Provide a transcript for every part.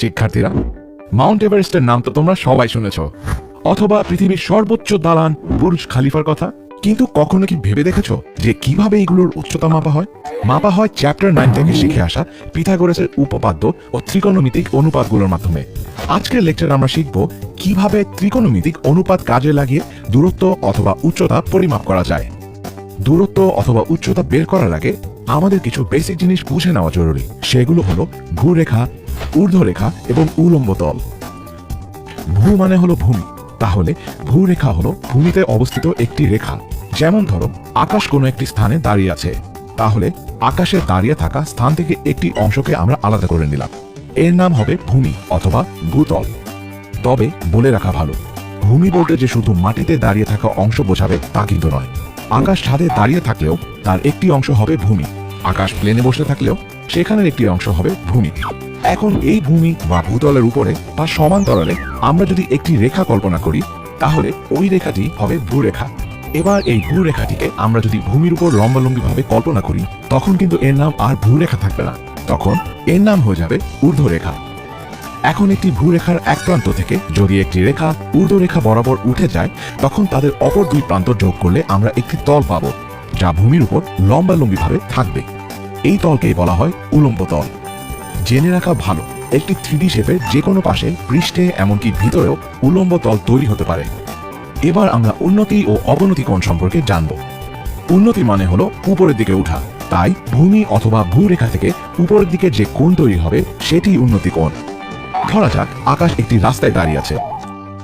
শিক্ষার্থীরা, মাউন্ট এভারেস্টের নাম তো তোমরা সবাই শুনেছ। অথবা পৃথিবীর সর্বোচ্চ দালান বুর্জ খালিফার কথা। কিন্তু কখনো কি ভেবে দেখেছ যে কীভাবে এগুলোর উচ্চতা মাপা হয়? মাপা হয় চ্যাপ্টার নাইন থেকে শিখে আসা পিথাগোরাসের উপপাদ্য ও ত্রিকোণমিতিক অনুপাতগুলোর মাধ্যমে। আজকের লেকচার আমরা শিখব কীভাবে ত্রিকোণমিতিক অনুপাত কাজে লাগিয়ে দূরত্ব অথবা উচ্চতা পরিমাপ করা যায়। দূরত্ব অথবা উচ্চতা বের করার আগে আমাদের কিছু বেসিক জিনিস বুঝে নেওয়া জরুরি। সেগুলো হলো ভূরেখা ঊর্ধ্বরেখা এবং উলম্ব তল। ভূ মানে হলো ভূমি। তাহলে ভূরেখা হলো ভূমিতে অবস্থিত একটি রেখা। যেমন ধরো, আকাশ কোনো একটি স্থানে দাঁড়িয়ে আছে। তাহলে আকাশে দাঁড়িয়ে থাকা স্থান থেকে একটি অংশকে আমরা আলাদা করে নিলাম। এর নাম হবে ভূমি অথবা ভূতল। তবে বলে রাখা ভালো, ভূমি বলতে যে শুধু মাটিতে দাঁড়িয়ে থাকা অংশ বোঝাবে তা কিন্তু নয়। আকাশ ছাদে দাঁড়িয়ে থাকলেও তার একটি অংশ হবে ভূমি। আকাশ প্লেনে বসে থাকলেও সেখানের একটি অংশ হবে ভূমি। এখন এই ভূমি বা ভূতলের উপরে বা সমান্তরালে আমরা যদি একটি রেখা কল্পনা করি, তাহলে ওই রেখাটি হবে ভূরেখা। এবার এই ভূরেখাটিকে আমরা যদি ভূমির উপর লম্বালম্বিভাবে কল্পনা করি, তখন কিন্তু এর নাম আর ভূরেখা থাকবে না। তখন এর নাম হয়ে যাবে ঊর্ধ্বরেখা। এখন একটি ভূরেখার এক প্রান্ত থেকে যদি একটি রেখা ঊর্ধ্বরেখা বরাবর উঠে যায়, তখন তাদের অপর দুই প্রান্ত যোগ করলে আমরা একটি তল পাব, যা ভূমির উপর লম্বালম্বিভাবে থাকবে। এই তলকেই বলা হয় উলম্ব তল। জেনে রাখা ভালো, একটি থ্রিডি শেপের যে কোনো পাশে, পৃষ্ঠে, এমনকি ভিতরেও উলম্ব তল তৈরি হতে পারে। এবার আমরা উন্নতি ও অবনতি কোণ সম্পর্কে জানব। উন্নতি মানে হলো উপরের দিকে ওঠা তাই ভূমি অথবা ভূরেখা থেকে উপরের দিকে যে কোণ তৈরি হবে সেটি উন্নতি কোণ। ধরা যাক, আকাশ একটি রাস্তায় দাঁড়িয়ে আছে।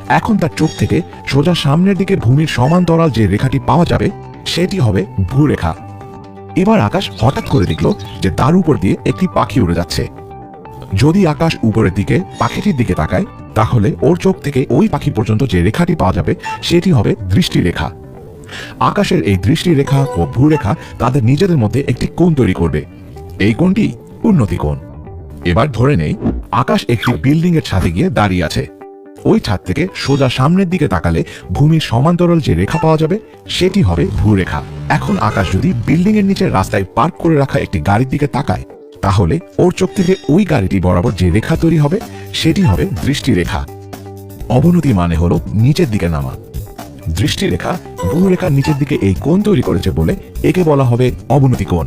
এখন তার চোখ থেকে সোজা সামনের দিকে ভূমির সমান্তরাল যে রেখাটি পাওয়া যাবে, সেটি হবে ভূরেখা। এবার আকাশ হঠাৎ করে দেখল যে তার উপর দিয়ে একটি পাখি উড়ে যাচ্ছে। যদি আকাশ উপরের দিকে, পাখিটির দিকে তাকায়, তাহলে ওর চোখ থেকে ওই পাখি পর্যন্ত যে রেখাটি পাওয়া যাবে, সেটি হবে দৃষ্টিরেখা। আকাশের এই দৃষ্টিরেখা ও ভূরেখা তাদের নিজেদের মধ্যে একটি কোণ তৈরি করবে। এই কোণটি উন্নতি কোণ। এবার ধরে নেই, আকাশ একটি বিল্ডিং এর ছাদে গিয়ে দাঁড়িয়ে আছে। ওই ছাদ থেকে সোজা সামনের দিকে তাকালে ভূমির সমান্তরাল যে রেখা পাওয়া যাবে, সেটি হবে ভূরেখা। এখন আকাশ যদি বিল্ডিং এর নিচে রাস্তায় পার্ক করে রাখা একটি গাড়ির দিকে তাকায়, তাহলে ওর চোখ থেকে ওই গাড়িটি বরাবর যে রেখা তৈরি হবে, সেটি হবে দৃষ্টিরেখা। অবনতি মানে হলো নিচের দিকে নামা। দৃষ্টিরেখা ভূরেখার নিচের দিকে এই কোণ তৈরি করেছে বলে একে বলা হবে অবনতি কোণ।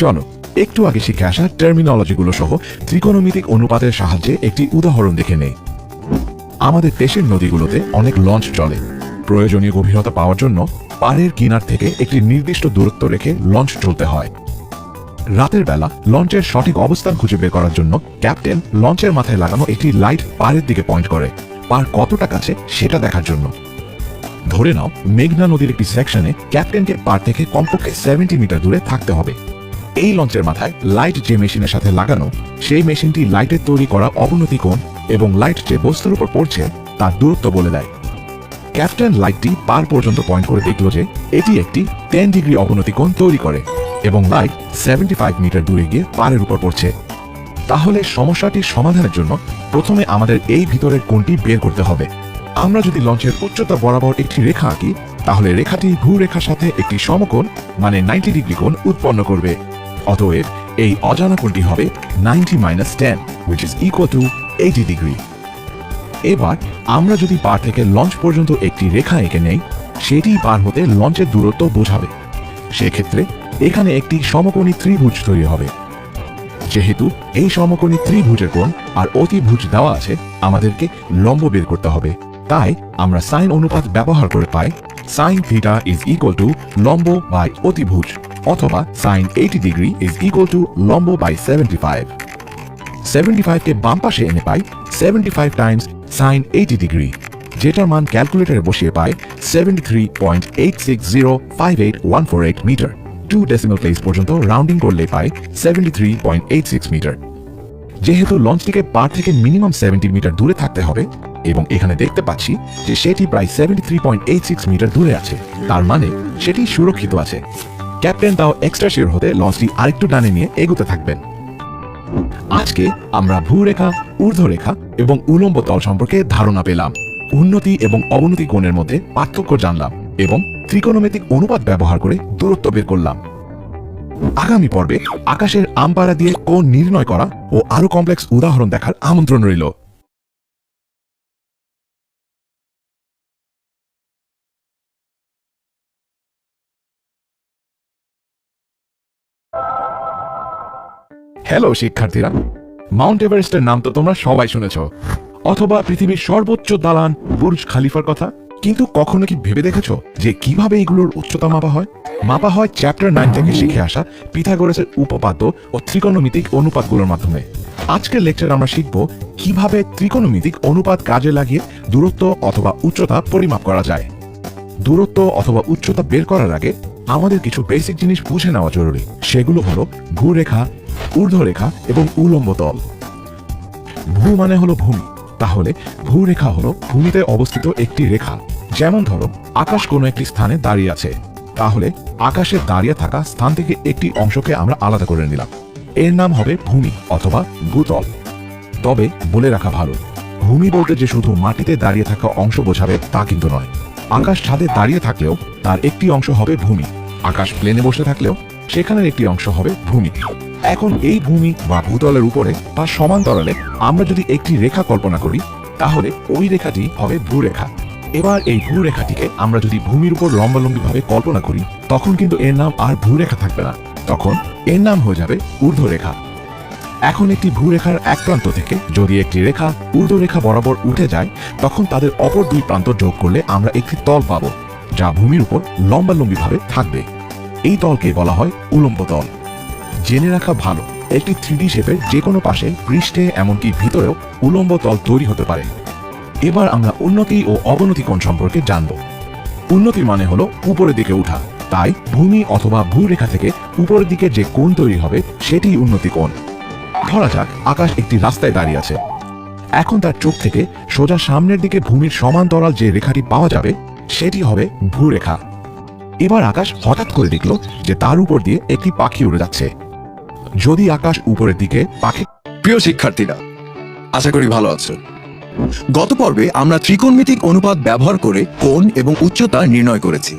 চলো, একটু আগে শিখে আসা টার্মিনোলজিগুলো সহ ত্রিকোণমিতিক অনুপাতের সাহায্যে একটি উদাহরণ দেখে নেই। আমাদের দেশের নদীগুলোতে অনেক লঞ্চ চলে। প্রয়োজনীয় গভীরতা পাওয়ার জন্য পাড়ের কিনার থেকে একটি নির্দিষ্ট দূরত্ব রেখে লঞ্চ চলতে হয়। রাতের বেলা লঞ্চের সঠিক অবস্থান খুঁজে বের করার জন্য ক্যাপ্টেন লঞ্চের মাথায় লাগানো একটি লাইট পাড়ের দিকে পয়েন্ট করে। পার কতটা কাছে সেটা দেখার জন্য। ধরে নাও, মেঘনা নদীর একটি সেকশনে ক্যাপ্টেনকে পার থেকে কমপক্ষে সেভেন্টি মিটার দূরে থাকতে হবে। এই লঞ্চের মাথায় লাইট যে মেশিনের সাথে লাগানো, সেই মেশিনটি লাইটের তৈরি করা অবনতি কোণ এবং লাইট যে বস্তুর উপর পড়ছে, তার দূরত্ব বলে দেয়। ক্যাপ্টেন লাইটটি পার পর্যন্ত পয়েন্ট করে দেখল যে, এটি একটি টেন ডিগ্রি অবনতি কোণ তৈরি করে এবং লাইট সেভেন্টি ফাইভ মিটার দূরে গিয়ে পারের উপর পড়ছে। তাহলে সমস্যাটির সমাধানের জন্য প্রথমে আমাদের এই ভিতরের কোণটি বের করতে হবে। আমরা যদি লঞ্চের উচ্চতা বরাবর একটি রেখা আঁকি, তাহলে রেখাটি ভূরেখার সাথে একটি সমকোণ মানে নাইনটি ডিগ্রি কোণ উৎপন্ন করবে। অতএব এই অজানা কোণটি হবে ninety minus ten which is equal to eighty degree এবার আমরা যদি পার থেকে লঞ্চ পর্যন্ত একটি রেখা এঁকে নেই, সেটি পার হতে লঞ্চের দূরত্ব বোঝাবে। সেক্ষেত্রে এখানে একটি সমকোণী ত্রিভুজ তৈরি হবে। যেহেতু এই সমকোণী ত্রিভুজের কোণ আর অতিভুজ দেওয়া আছে, আমাদেরকে লম্ব বের করতে হবে। তাই আমরা সাইন অনুপাত ব্যবহার করে পাই sine theta is equal to লম্ব বাই অতিভুজ অথবা sine eighty degree is equal to লম্ব বাই সেভেন্টি ফাইভ। সেভেন্টি ফাইভকে বাম পাশে এনে পাই seventy five times sine eighty degree যেটার মান ক্যালকুলেটরে বসিয়ে পাই seventy metre two decimal place পর্যন্ত রাউন্ডিং করলে পাই seventy three point eight six metre যেহেতু লঞ্চটিকে পার থেকে মিনিমাম সেভেন্টি মিটার দূরে থাকতে হবে, এবং এখানে দেখতে পাচ্ছি যে সেটি প্রায় seventy three point eight six metre দূরে আছে, তার মানে সেটি সুরক্ষিত আছে। ক্যাপ্টেন তাও এক্সট্রা শিওর হতে লঞ্চটি আরেকটু ডানে নিয়ে এগোতে থাকবেন। আজকে আমরা ভূরেখা, ঊর্ধ্বরেখা এবং উলম্ব তল সম্পর্কে ধারণা পেলাম। উন্নতি এবং অবনতি কোণের মধ্যে পার্থক্য জানলাম এবং ত্রিকোণমিতিক অনুপাত ব্যবহার করে দূরত্ব বের করলাম। আগামী পর্বে আকাশের আমপাড়া দিয়ে কোণ নির্ণয় করা ও আরও কমপ্লেক্স উদাহরণ দেখার আমন্ত্রণ রইল। হ্যালো শিক্ষার্থীরা। মাউন্ট এভারেস্টের নাম তো তোমরা সবাই শুনেছ। অথবা পৃথিবীর সর্বোচ্চ দালান, বুর্জ খালিফার কথা। কিন্তু কখনো কি ভেবে দেখেছ যে কীভাবে এগুলোর উচ্চতা মাপা হয়? মাপা হয় চ্যাপ্টার নাইন থেকে শিখে আসা পিথাগোরাসের উপপাদ্য ও ত্রিকোণমিতিক অনুপাতগুলোর মাধ্যমে। আজকের লেকচার আমরা শিখব কীভাবে ত্রিকোণমিতিক অনুপাত কাজে লাগিয়ে দূরত্ব অথবা উচ্চতা পরিমাপ করা যায়। দূরত্ব অথবা উচ্চতা বের করার আগে আমাদের কিছু বেসিক জিনিস বুঝে নেওয়া জরুরি। সেগুলো হলো ভূরেখা ঊর্ধ্বরেখা এবং উলম্ব তল। ভূ মানে হলো ভূমি। তাহলে ভূরেখা হলো ভূমিতে অবস্থিত একটি রেখা। যেমন ধরো, আকাশ কোনো একটি স্থানে দাঁড়িয়ে আছে। তাহলে আকাশে দাঁড়িয়ে থাকা স্থান থেকে একটি অংশকে আমরা আলাদা করে নিলাম। এর নাম হবে ভূমি অথবা ভূতল। তবে বলে রাখা ভালো, ভূমি বলতে যে শুধু মাটিতে দাঁড়িয়ে থাকা অংশ বোঝাবে তা কিন্তু নয়। আকাশ ছাদে দাঁড়িয়ে থাকলেও তার একটি অংশ হবে ভূমি। আকাশ প্লেনে বসে থাকলেও সেখানের একটি অংশ হবে ভূমি। এখন এই ভূমি বা ভূতলের উপরে বা সমান্তরালে আমরা যদি একটি রেখা কল্পনা করি, তাহলে ওই রেখাটি হবে ভূরেখা। এবার এই ভূরেখাটিকে আমরা যদি ভূমির উপর লম্বালম্বিভাবে কল্পনা করি, তখন কিন্তু এর নাম আর ভূরেখা থাকবে না। তখন এর নাম হয়ে যাবে ঊর্ধ্বরেখা। এখন একটি ভূরেখার এক প্রান্ত থেকে যদি একটি রেখা ঊর্ধ্বরেখা বরাবর উঠে যায়, তখন তাদের অপর দুই প্রান্ত যোগ করলে আমরা একটি তল পাবো, যা ভূমির উপর লম্বালম্বিভাবে থাকবে। এই তলকে বলা হয় উলম্ব তল। জেনে রাখা ভালো। একটি থ্রিডি শেপের যে কোনো পাশে, পৃষ্ঠে, এমনকি ভিতরেও উলম্ব তল তৈরি হতে পারে। এবার আমরা উন্নতি ও অবনতি কোণ সম্পর্কে জানব। উন্নতির মানে হলো উপরের দিকে উঠা। তাই ভূমি অথবা ভূরেখা থেকে উপরের দিকে যে কোণ তৈরি হবে, সেটি উন্নতি কোণ। ধরা যাক, আকাশ একটি রাস্তায় দাঁড়িয়ে আছে। এখন তার চোখ থেকে সোজা সামনের দিকে ভূমির সমান্তরাল যে রেখাটি পাওয়া যাবে, সেটি হবে ভূরেখা। এবার আকাশ হঠাৎ করে দেখল যে তার উপর দিয়ে একটি পাখি উড়ে যাচ্ছে। যদি আকাশ উপরের দিকে পাখি প্রিয় শিক্ষার্থীরা, আশা করি ভালো আছো। গত পর্বে আমরা ত্রিকোণমিতিক অনুপাত ব্যবহার করে কোণ এবং উচ্চতা নির্ণয় করেছি।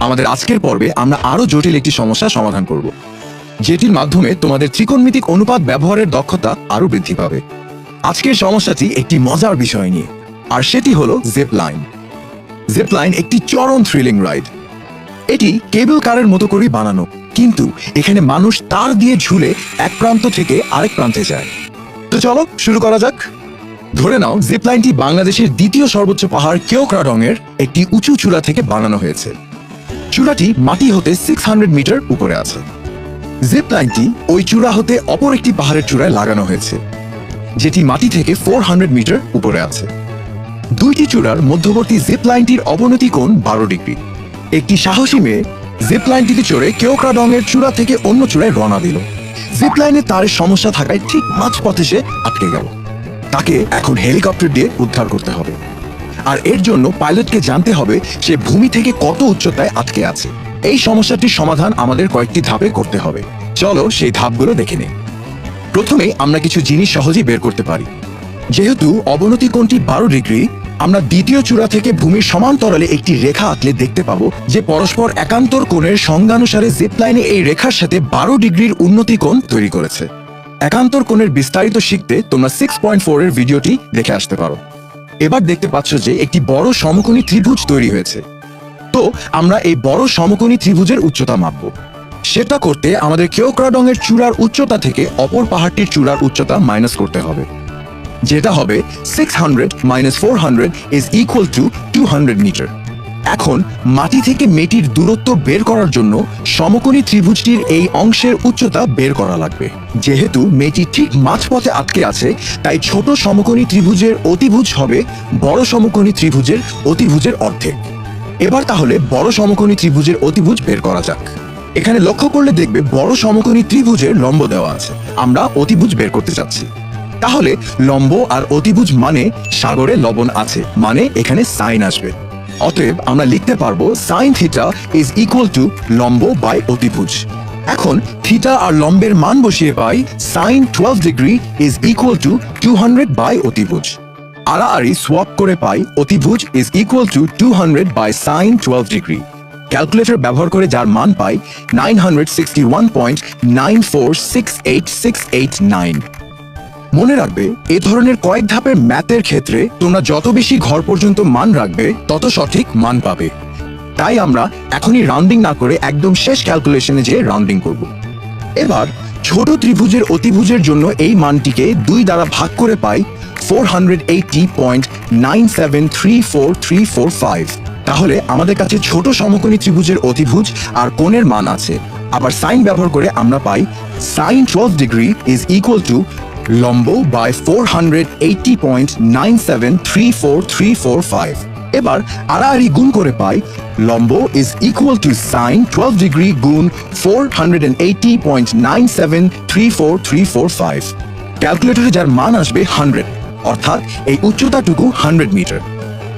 আমাদের আজকের পর্বে আমরা আরও জটিল একটি সমস্যা সমাধান করব, যেটির মাধ্যমে তোমাদের ত্রিকোণমিতিক অনুপাত ব্যবহারের দক্ষতা আরও বৃদ্ধি পাবে। আজকের সমস্যাটি একটি মজার বিষয় নিয়ে, আর সেটি হলো জেপ লাইন। জেপ লাইন একটি চরম থ্রিলিং রাইড এটি কেবল কারের মতো করে বানানো কিন্তু এখানে মানুষ তার দিয়ে ঝুলে এক প্রান্ত থেকে আরেক প্রান্তে যায়। তো চলো শুরু করা যাক। ধরে নাও জিপ লাইনটি বাংলাদেশের দ্বিতীয় সর্বোচ্চ পাহাড় কেওক্রাডংয়ের একটি উঁচু চূড়া থেকে বানানো হয়েছে। চূড়াটি মাটি হতে সিক্স মিটার উপরে আছে। জিপ লাইনটি ওই চূড়া হতে অপর একটি পাহাড়ের চূড়ায় লাগানো হয়েছে, যেটি মাটি থেকে ফোর মিটার উপরে আছে। দুইটি চূড়ার মধ্যবর্তী জিপ লাইনটির অবনতি কোণ বারো ডিগ্রি। একটি সাহসী মেয়ে জিপ লাইনটিতে চড়ে কেওক্রাডং এর চূড়া থেকে অন্য চূড়ায় রওনা দিল। জিপ লাইনে তার সমস্যা থাকায় ঠিক মাঝপথে সে আটকে গেল। তাকে এখন হেলিকপ্টার দিয়ে উদ্ধার করতে হবে। আর এর জন্য পাইলটকে জানতে হবে সে ভূমি থেকে কত উচ্চতায় আটকে আছে। এই সমস্যাটির সমাধান আমাদের কয়েকটি ধাপে করতে হবে। চলো সেই ধাপগুলো দেখে নেই। প্রথমে আমরা কিছু জিনিস সহজেই বের করতে পারি। যেহেতু অবনতি কোণটি বারো ডিগ্রি আমরা দ্বিতীয় চূড়া থেকে ভূমির সমান্তরালে একটি রেখা আঁকলে দেখতে পাবো যে পরস্পর একান্তর কোণের সংজ্ঞানুসারে জিপলাইনে এই রেখার সাথে বারো ডিগ্রির উন্নতি কোণ তৈরি করেছে। একান্তর কোণের বিস্তারিত শিখতে তোমরা সিক্স পয়েন্ট ফোর এর ভিডিওটি দেখে আসতে পারো। এবার দেখতে পাচ্ছ যে একটি বড় সমকোণী ত্রিভুজ তৈরি হয়েছে। তো, আমরা এই বড় সমকোণী ত্রিভুজের উচ্চতা মাপবো। সেটা করতে আমাদের কেওক্রাডং এর চূড়ার উচ্চতা থেকে অপর পাহাড়টির চূড়ার উচ্চতা মাইনাস করতে হবে। যেটা হবে six hundred minus four hundred is equal to two hundred metre এখন মাটি থেকে মেটির দূরত্ব বের করার জন্য সমকোণী ত্রিভুজটির এই অংশের উচ্চতা বের করা লাগবে। যেহেতু মেয়েটি ঠিক মাঝপথে আটকে আছে, তাই ছোট সমকোণী ত্রিভুজের অতিভুজ হবে বড় সমকোণী ত্রিভুজের অতিভুজের অর্ধেক। এবার তাহলে বড় সমকোণী ত্রিভুজের অতিভুজ বের করা যাক। এখানে লক্ষ্য করলে দেখবে বড় সমকোণী ত্রিভুজের লম্ব দেওয়া আছে। আমরা অতিভুজ বের করতে চাচ্ছি তাহলে লম্ব আর অতিভুজ মানে সাগরে লবণ আছে মানে এখানে সাইন আসবে। অতএব আমরা লিখতে পারব sine theta is equal to লম্ব বাই অতিভুজ। এখন থিটা আর লম্বের মান বসিয়ে পাই, sine twelve degree is equal to two hundred by অতিভুজ। আড়াআড়ি সোয়াপ করে পাই, অতিভুজ is equal to two hundred by sine twelve degree. Calculator ব্যবহার করে যার মান পাই nine hundred sixty one point nine four six eight six eight nine মনে রাখবে, এ ধরনের কয়েক ধাপের ম্যাথের ক্ষেত্রে তোমরা যত বেশি ঘর পর্যন্ত মান রাখবে, তত সঠিক মান পাবে। তাই আমরা এখনই রাউন্ডিং না করে একদম শেষ ক্যালকুলেশনে যেয়ে রাউন্ডিং করব। এবার, ছোট ত্রিভুজের অতিভুজের জন্য এই মানটিকে দুই দ্বারা ভাগ করে পাই ফোর তাহলে আমাদের কাছে ছোট সমকোণী ত্রিভুজের অতিভুজ আর কোণের মান আছে। আবার সাইন ব্যবহার করে আমরা পাই sine twelve degree is equal to লম্ব by four hundred eighty point nine seven three four three four five এবার আড়াআড়ি গুণ করে পাই, লম্ব is equal to sine twelve degree গুণ four hundred eighty point nine seven three four three four five ক্যালকুলেটরে যার মান আসবে হান্ড্রেড অর্থাৎ এই উচ্চতাটুকু হান্ড্রেড মিটার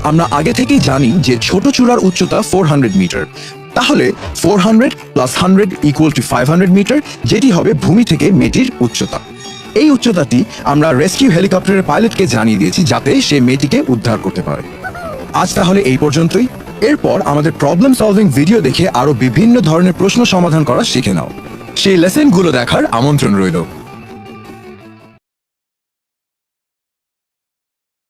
আমরা আগে থেকেই জানি যে ছোট চূড়ার উচ্চতা ফোর হান্ড্রেড মিটার তাহলে four hundred plus hundred equal to five hundred metre যেটি হবে ভূমি থেকে মেয়েটির উচ্চতা। এই উচ্চতাটি আমরা রেস্কিউ হেলিকপ্টারের পাইলটকে জানিয়ে দিয়েছি যাতে সে মেয়েটিকে উদ্ধার করতে পারে। আজ তাহলে এই পর্যন্তই। এরপর আমাদের প্রবলেম সলভিং ভিডিও দেখে আরও বিভিন্ন ধরনের প্রশ্ন সমাধান করা শিখে নাও। সেই লেসেনগুলো দেখার আমন্ত্রণ রইল।